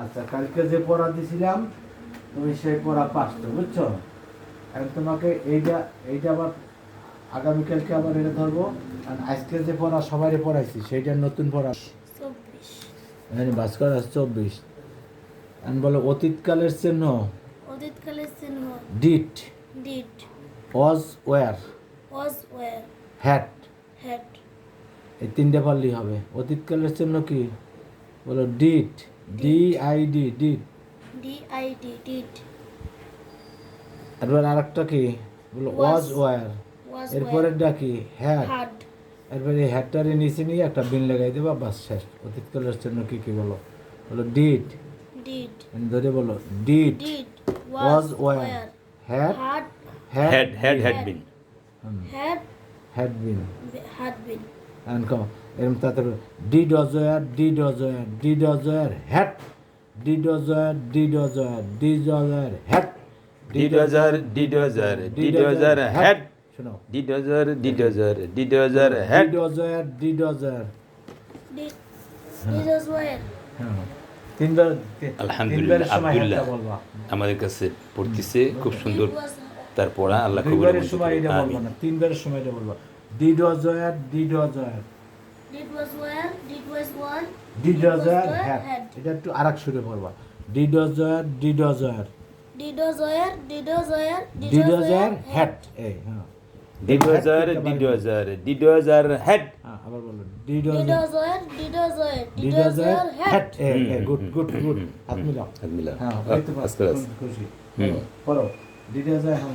আচ্ছা কালকে যে পড়া দিছিলাম তুমি সেই পড়া পাসতো বুঝছ? এখন তোমাকে এইটা এইটা আবার আগামীকালকে আবার এটা ধরবো। আর আজকে যে পড়া সবাই পড়াইছি সেইটা নতুন পড়া। ভাস্কর আছে চব্বিশ। আমি বলো অতীতকালের চিহ্ন? অতীতকালের চিহ্ন। Did did was were was were had had এই তিনটে পারলেই হবে। অতীতকালের জন্য কি? বলো did D I D did D I D did এরপর আরেকটা কি? বলো ওয়াজ ওয়ার এরপরেরটা কি? হ্যাট হার্ড এরপরে এই হ্যাটটারে নিচে নিয়ে একটা বিন লাগাই দেবা বাস শেষ। অতীতকালের জন্য কি কি বলো? বলো ডিট ডিড ধরে বলো did did was was were had had Had had had had had been had been এরম where had did was where did was where did was where had Did was her, did was her, did was her had. শোনো Did was her, did was her, did was her had. did was where did was where did did was were হ্যাঁ তিনবার আলহামদুলিল্লাহ, আব্দুল্লাহ। আমাদের কাছে পড়তেছে খুব সুন্দর did was তার পড়া আল্লাহ কবুল দুইবারের সময় বলবা did was where did was where did was were did was were did was where where, had had. এটা একটু আরেক সুরে বলবা did was where did was where did was were did was were did was where had এই হ্যাঁ Did was her, did was her, did was her had. হ্যাঁ আবার বলো did was where Did was were a had hat. Eh, eh, good, good, good. হাত মিলাও। হাত মিলাও। হ্যাঁ, এই আস্তে। খুশি। পড়ো। Did was a ham.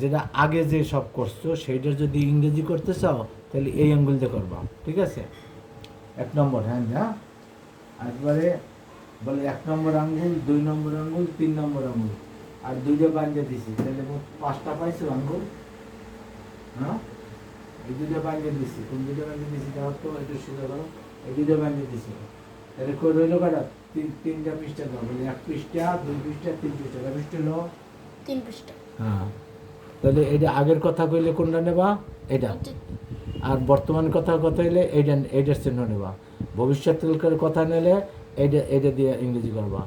যেটা আগে যে সব করছ সেইটা যদি ইংরেজি করতে চাও তাহলে এই আঙ্গুল দিয়ে করবা। ঠিক আছে? এক নম্বর হ্যাঁ হ্যাঁ একবারে বলে এক নম্বর আঙ্গুল দুই নম্বর আঙ্গুল তিন নম্বর আঙ্গুল। আর দুইটা বাঞ্জে দিছি তাহলে পাঁচটা পাইছো আঙ্গুল? হ্যাঁ? এই দুইটা বাঞ্জে দিছি। কোন দুইটা বাঞ্জে দিছি তাও তো একটু সুন্দর করো এই দুইটা বাঞ্জে দিছি। তাহলে কই রইল কটা? তিন তিনটা পৃষ্ঠা দাও। বলে এক পৃষ্ঠা দুই পৃষ্ঠা তিন পৃষ্ঠা। পৃষ্ঠা হলো তিন পৃষ্ঠা। হ্যাঁ। তাহলে এটা আগের কথা কইলে কোনটা নেবা এটা আর বর্তমান কথা কথা হইলে এইটা এইটার চিহ্ন নেবা ভবিষ্যৎকালের কথা নিলে এইটা এইটা দিয়ে ইংরেজি করবা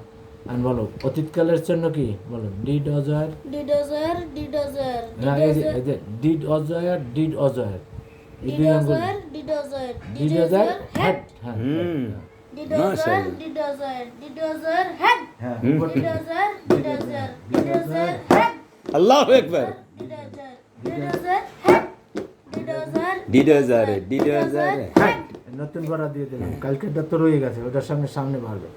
আর বলো অতীতকালের চিহ্ন কি বলো did অজয়ের did was did was were না এই যে এই যে ডিড অজয়ের ডিড অজয়ের এই দুই আঙ্গুল ডিড ডিড হ্যাঁ ডিড ডিড ডিড হ্যাঁ ডিড ডিড ডিড আল্লাহু আকবার। নতুন ভাড়া দিয়ে দেবেন কালকেরটা তো রয়ে গেছে ওটার সঙ্গে সামনে বাড়বে।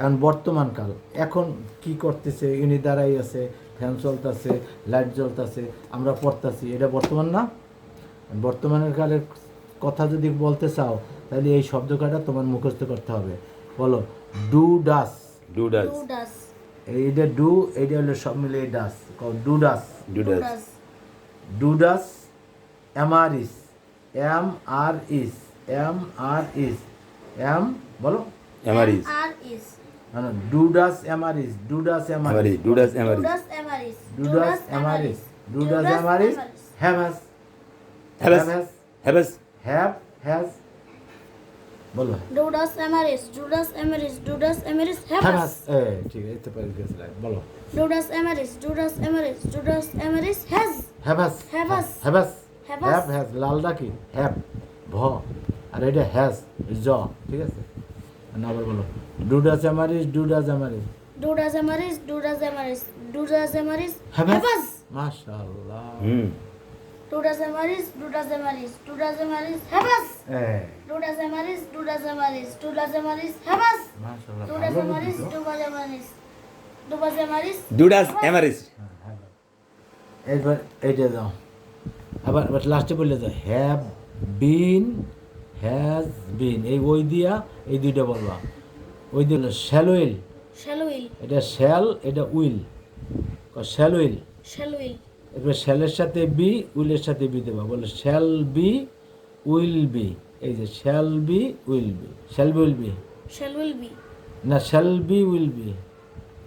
এখন বর্তমান কাল এখন কি করতেছে? ইনি দাঁড়াই আছে ফ্যান চলতেছে লাইট জ্বলতেছে আমরা পড়তেছি। এটা বর্তমান না? বর্তমানের কালের কথা যদি বলতে চাও তাহলে এই শব্দ কাটা তোমার মুখস্থ করতে হবে। বলো ডু ডাস. Do does. এইটা ডু এইটা হলো সব মিলে does. Do does. Do. Does. Do does am are is am are is am are is am বলো Amaris. Are is do does am are is do does am are Amaris. Do does do Amaris. Does am are is do does am are is do does am are is have has Habas. Have Habas. Have has বলো। Do does am are is do does am are is do does am are is has এই ঠিক আছে এই পারি গেছে বলো। Do does am are is do does am are is do does am are is has has Have has. Have has লালটা কি? Have ভ। আর এটা হ্যাজ জ ঠিক আছে? না আবার বলো। Do does am are is do does am are is do does am are is do does am are is do does am are is have has মাশাআল্লাহ। Hmm. Does am are is do does am are is have has এই। Do does am are is do does am are is do does am are is have has মাশাআল্লাহ do does ভালো am are is বুঝছ। Do does am are is do does am are is Do does Amaris. এবার এইটা দাও আবার আবার লাস্টে বললে দাও হ্যাভ বিন হ্যাজ বিন এই ওই দিয়া এই দুইটা বলবা। ওই দিল শ্যাল উইল shall will, এটা শ্যাল এটা will shall will shall will, এরপর শ্যালের সাথে বি উইলের সাথে বি দেবা। বলে শ্যাল বি উইল বি। এই যে shall be will be. Shall be will be? shall will be, না shall be will be.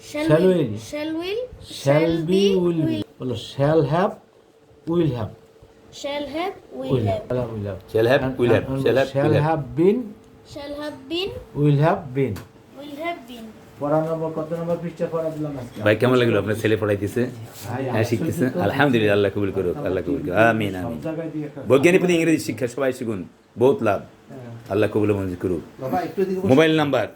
Shall will shall will, shall be will be. বলো shall have will have shall have, will will have, have will have Shall have, will have, shall have been. shall have been, will have been. ভাই কেমন লাগল? আপনার ছেলে পড়াইতেছে? হ্যাঁ শিখতেছে। আলহামদুলিল্লাহ। আল্লাহ কবুল করুক আল্লাহ কবুল করুক। আমিন আমিন। বৈজ্ঞানিক প্রতি ইংরেজি শিক্ষা সবাই শিখুন। বহুত লাভ। আল্লাহ কবুল মঞ্জুর করুক। Mobile number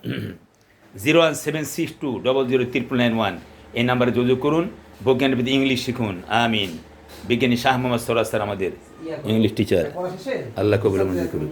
zero one seven six two double zero triple nine one. এই নাম্বারে যোগাযোগ করুন। বৈজ্ঞানিক প্রতি ইংলিশ শিখুন। আমিন। বিজ্ঞানী শাহ মোহাম্মদ সরাজ স্যার আমাদের ইংলিশ টিচার। আল্লাহ কবুল মঞ্জুর করুক।